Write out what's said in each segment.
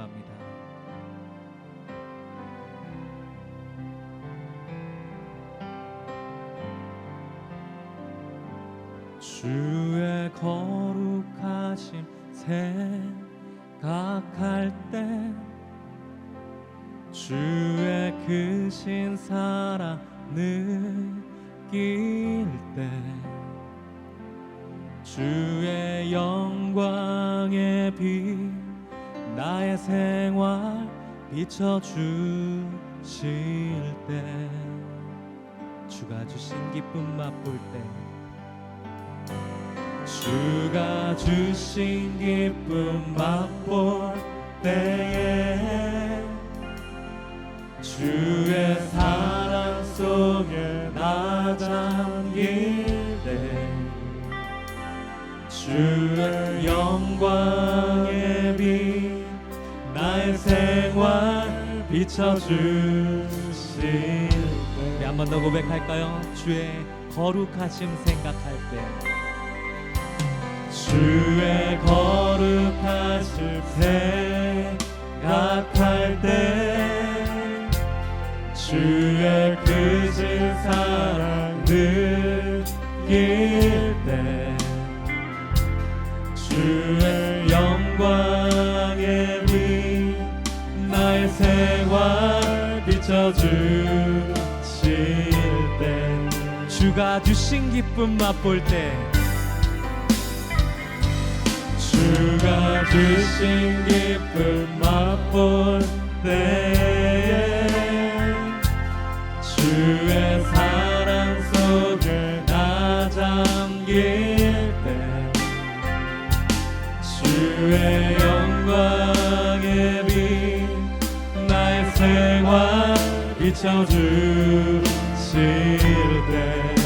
기도합니다. 주의 거룩하심 생각할 때 주의 크신 사랑 느낄 때 주의 영광의 빛 나의 생활 비춰주실 때 주가 주신 기쁨 맛볼 때 주가 주신 기쁨 맛볼 때에 주의 사랑 속에 나 잠길 때 주의 영광의 빛 나의 생활 비춰주실 때. 우리 한번 더 고백할까요? 주의 거룩하심 생각할 때. 주의 거룩하심 생각할 때. 주의 크신 주실 때 주가 주신 기쁨 맛볼 때 주가 주신 기쁨 맛볼 때에 주의 사랑 속에 나 잠길 때 주의 영광의 빛 나의 생활 비춰주실 때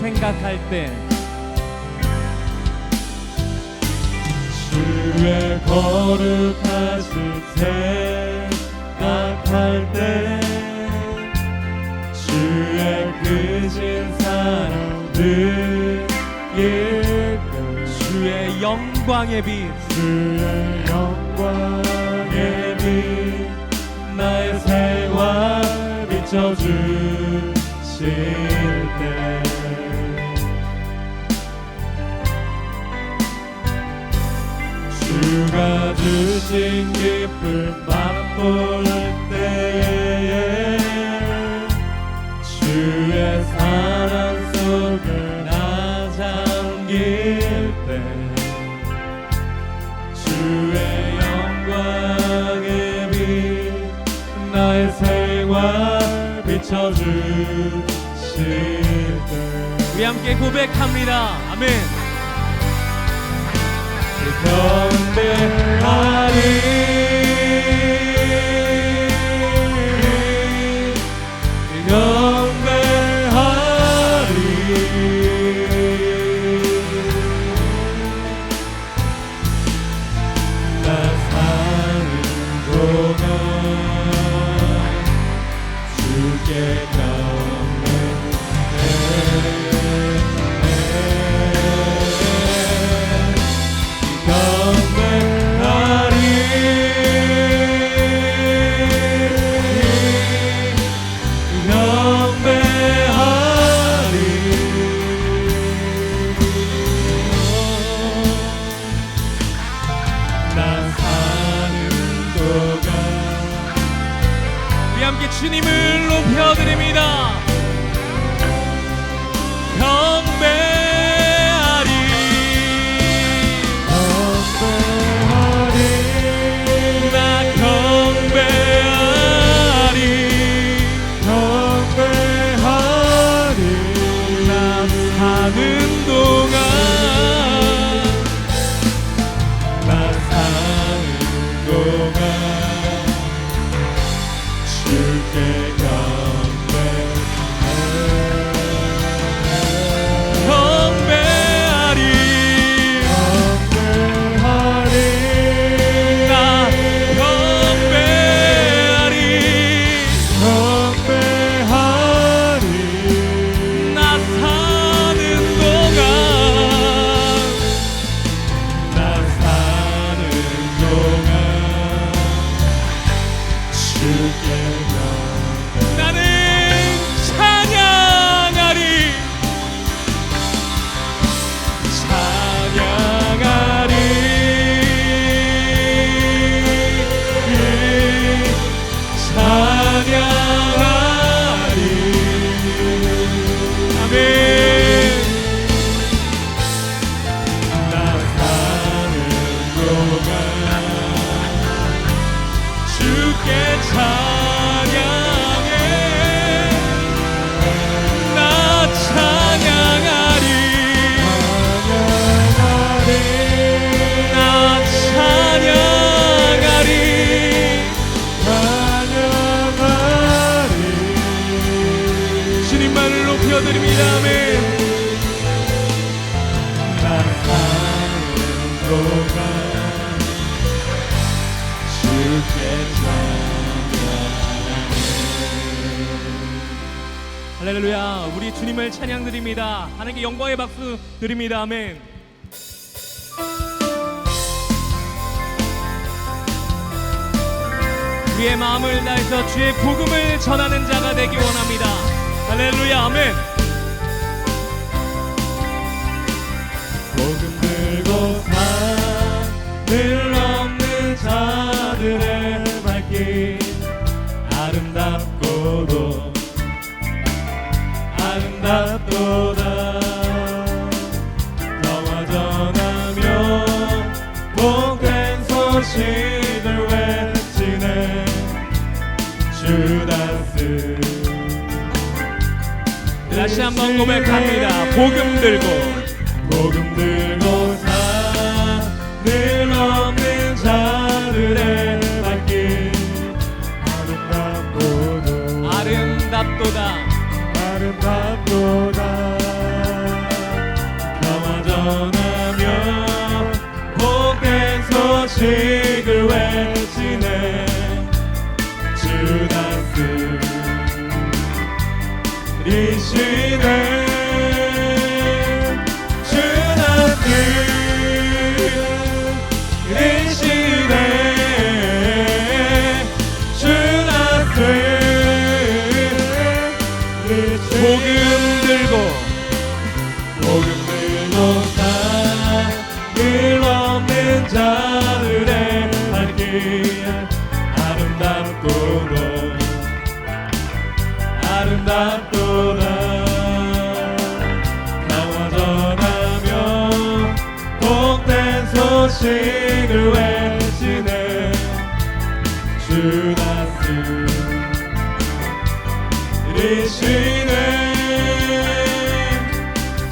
생각할 때 주의 거룩하신 생각할 때 주의 크신 사랑 느낄 때 주의 영광의 빛. 주의 영광의 빛 나의 생활 비춰주실 주신 기쁨 맛볼 때에 주의 사랑 속에 나 잠길 때 주의 영광의 빛 나의 생활 비춰주실 때 우리 함께 고백합니다. 아멘. 경배하리 주님만을 높여드립니다. 아멘. 할렐루야. 우리 주님을 찬양드립니다. 하나님께 영광의 박수 드립니다. 아멘. 우리의 마음을 다해서 주의 복음을 전하는 자가 되기 원합니다 할렐루야 아멘. 복음 들고 산을 넘는 자들의 발길 아름답고도 아름답도다. 너와 전하며 복된 소식 다시 한번 고백합니다. 복음 들고. 복음 들고 산을 넘는 자들의 발길. 아름답고도 아름답도다. 아름답도다. 평화 전하며 복된 소식을 외 소식을 외치네. 주다스. 리시네.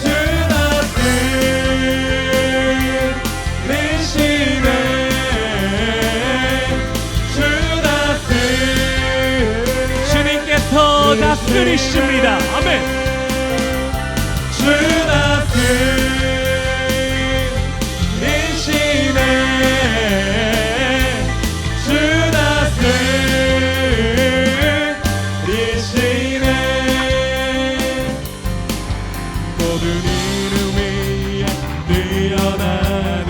주다스. 리시네. 주다스. 주님께서 다스리십니다 모든 이름 위에 뛰어난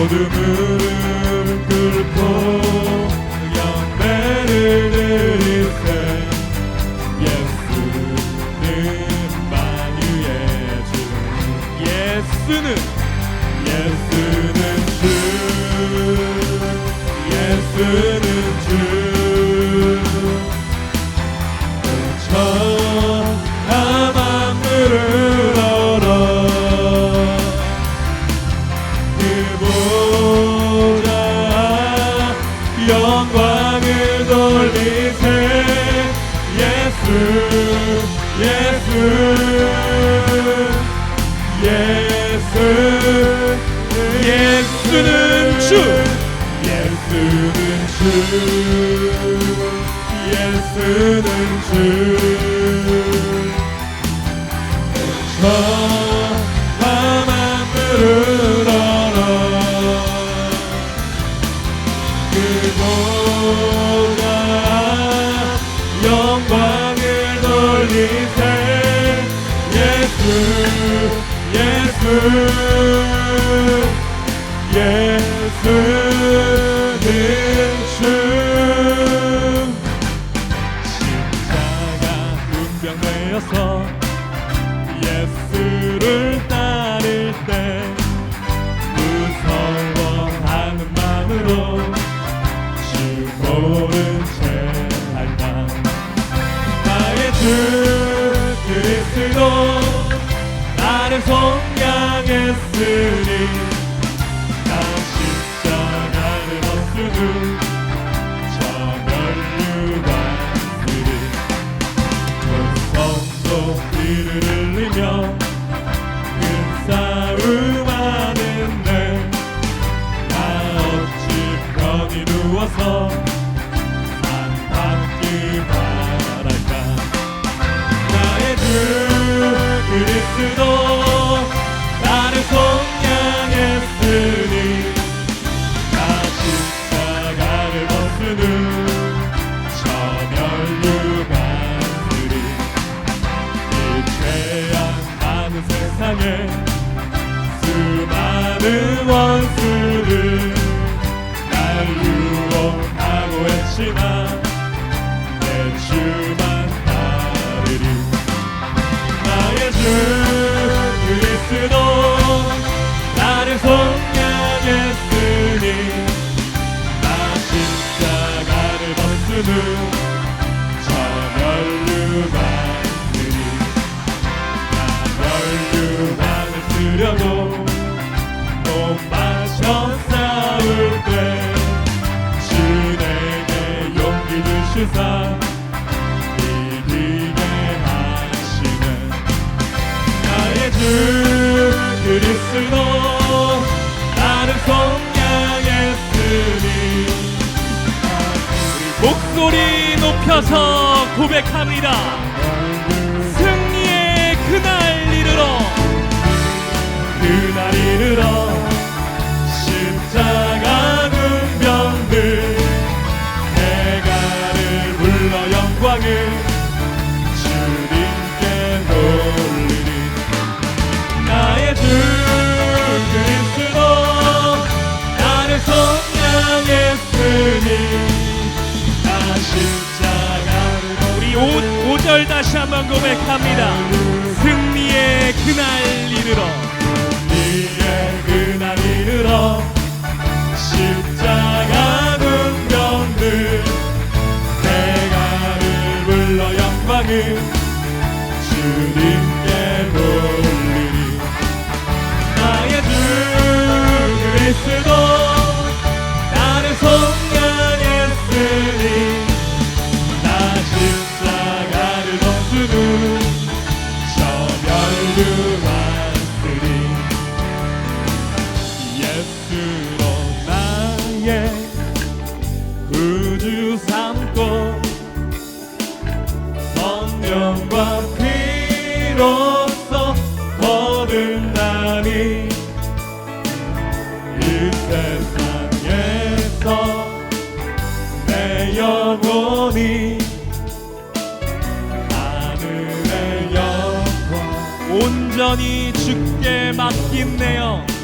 무릎 꿇고 영배를 드리세. 예수는 만유의 주 예수는 예수는 주. 예수는 주. 예수는 주. 저만 들으러라 그보다 영광을 돌리세. 예수 예수. 예수는 주. 십자가 문병되어서 예수를 따를 때 무서워하는 마음으로 주 모른 채 알다. 나의 주. 고백합니다. 승리의 그날 이르러 그날 이르러 고백합니다. 승리의 그날 이르러. 온전히 죽게 맡긴네요.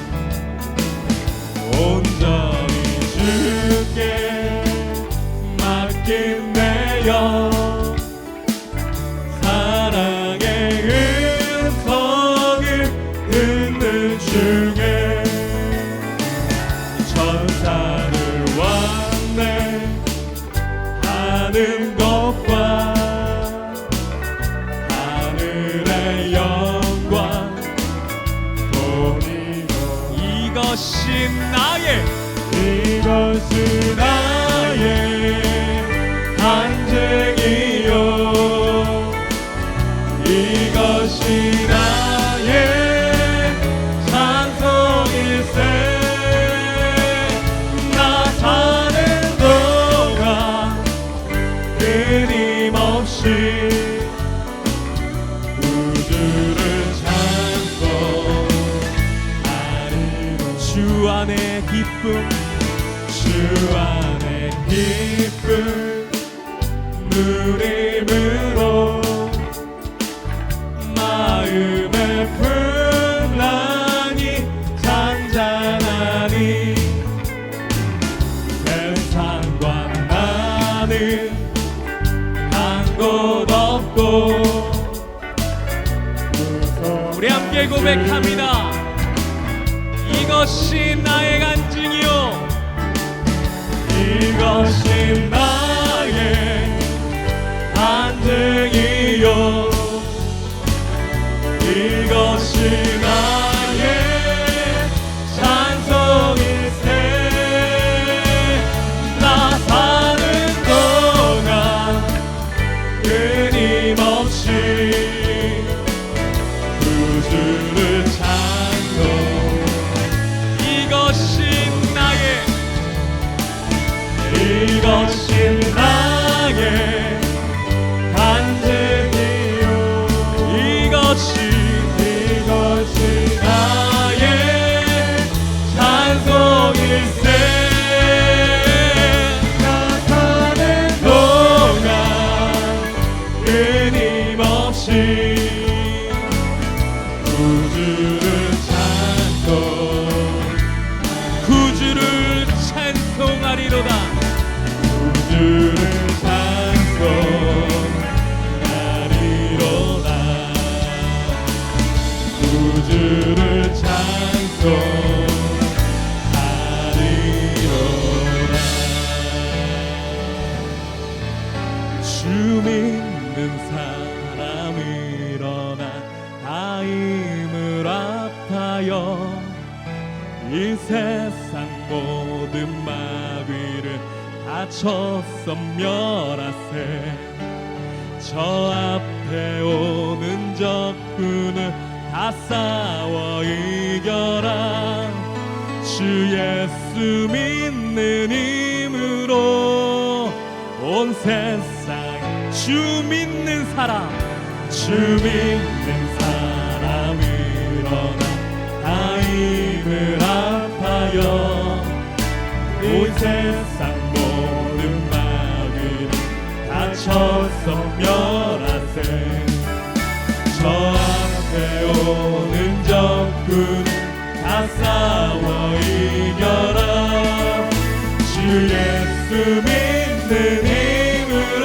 고백합니다. 이것이 나의 간증이요. 이것이 나의 간증이요. 이것이 나 주 믿는 사람. 주 믿는 사람 일어나 다 힘을 아파요. 온 세상 모든 마귀를 다쳐서 멸하세. 저 앞에 오는 적군 다 싸워 이겨라. 주 예수 믿는 힘으로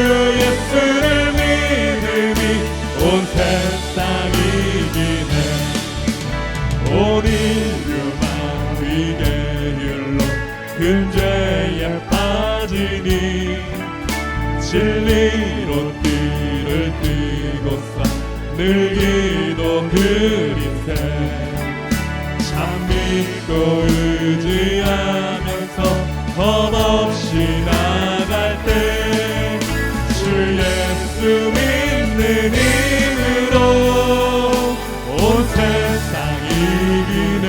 드리세 참 믿고 의지하면서 겁없이 나갈 때 주 예수 믿는 힘으로 온 세상 이기네.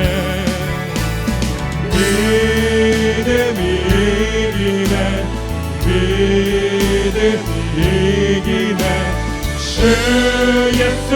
믿음이 이기네. 믿음이 이기네. 주 예수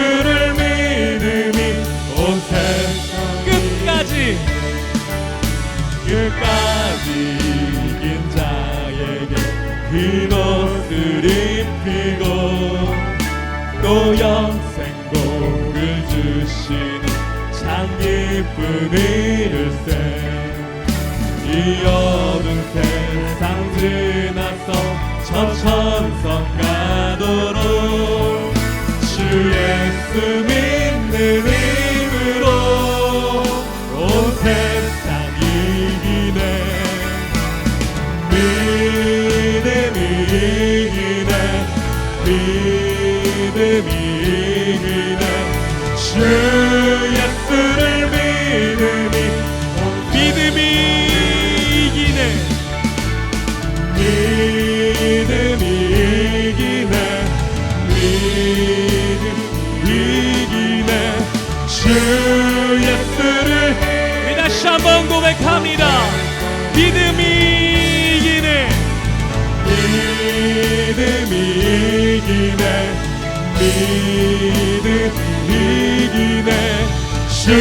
주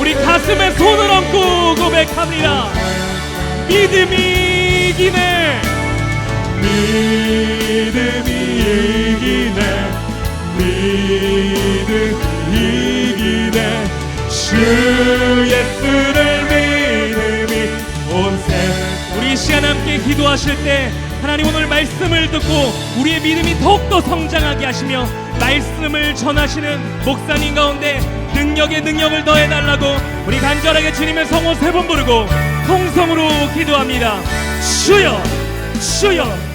우리 가슴에 손을 얹고 고백합니다. 믿음이 이기네. 믿음이 이기네. 믿음이 이기네. 주 예수를 믿음이 온세 우리 이 시간 함께 기도하실 때 하나님 오늘 말씀을 듣고 우리의 믿음이 더욱더 성장하게 하시며 말씀을 전하시는 목사님 가운데 능력의 능력을 더해달라고 우리 간절하게 주님의 성호 세 번 부르고 통성으로 기도합니다. 주여 주여